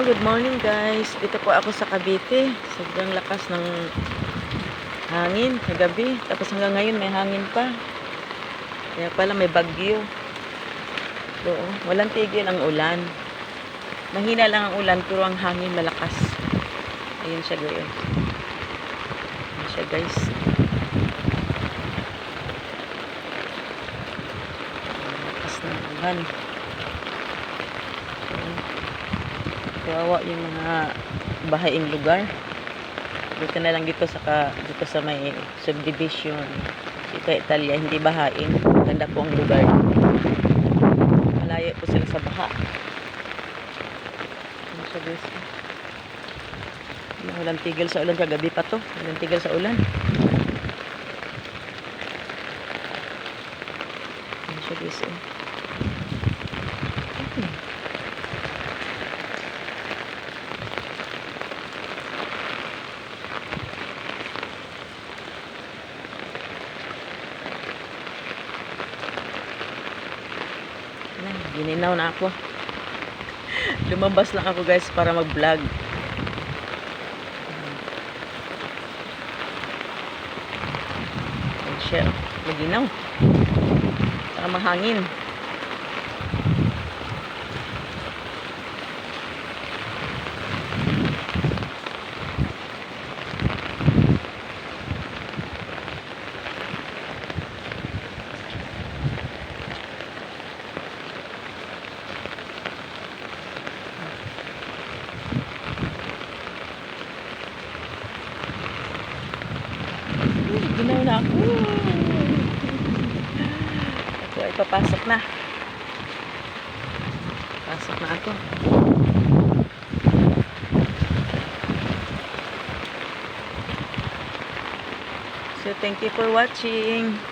Hello, good morning guys. Dito po ako sa Cavite. Sobrang lakas ng hangin kagabi. Tapos hanggang ngayon may hangin pa. Kaya pala may bagyo. Oo, walang tigil ang ulan. Mahina lang ang ulan pero ang hangin malakas. Ayun siya guys. Ayun siya guys. Lakas ng ulan. Ayun. Kawawa yung mga bahaing lugar. Dito na lang dito sa dito sa may subdivision. Dito Italia, hindi bahain. Ganda po ang lugar. Malayo po sila sa baha. Ano siya guys? Ano, Walang tigil sa ulan. Kagabi pa to. Walang tigil sa ulan. Ano guys? Gininaw na ako. Lumabas lang ako guys para mag-vlog. Siya. Maginaw. Saka mahangin. Ginaw na ako. Ako ay papasok na. Pasok na ako. So, thank you for watching.